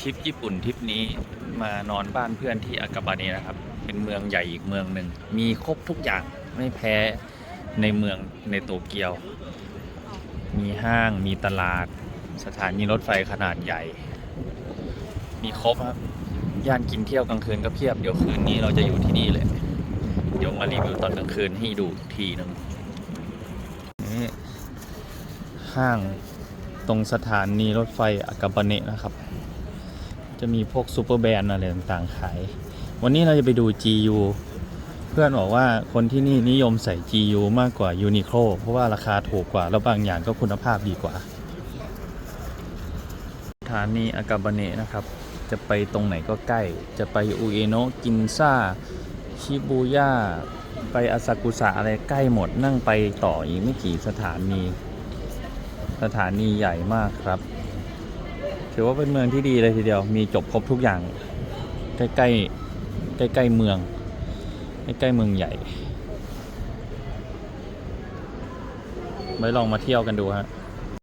ทริปญี่ปุ่นทริปนี้มานอนบ้านเพื่อนที่อากาบาเนะนะครับ เป็นเมืองใหญ่อีกเมืองหนึ่ง มีครบทุกอย่างไม่แพ้ในเมืองในโตเกียว มีห้างมีตลาด สถานีรถไฟขนาดใหญ่ มีครบครับ ย่านกินเที่ยวกลางคืนก็เพียบ เดี๋ยวคืนนี้เราจะอยู่ที่นี่เลย เดี๋ยวมารีวิวตอนกลางคืนให้ดูทีหนึงนี่ห้างตรงสถานีรถไฟอากาบาเนะนะครับ จะมีพวกซูเปอร์แบรนด์อะไรต่างๆขาย วันนี้เราจะไปดู GU เพื่อนบอกว่าคนที่นี่นิยมใส่ GU มากกว่า Uniqlo เพราะว่าราคาถูกกว่า แล้วบางอย่างก็คุณภาพดีกว่าสถานีอากาบเนะนะครับ จะไปตรงไหนก็ใกล้ จะไปอุเอโนะกินซ่า ชิบูย่า ไปอาซากุสะอะไรใกล้หมดนั่งไปต่ออีกไม่กี่สถานี สถานีใหญ่มากครับ ถือว่าเป็นเมืองที่ดีเลยทีเดียว มีจบครบทุกอย่าง ใกล้ใกล้ใกล้ๆเมือง ใกล้ๆเมืองใหญ่ไว้ลองมาเที่ยวกันดูฮะ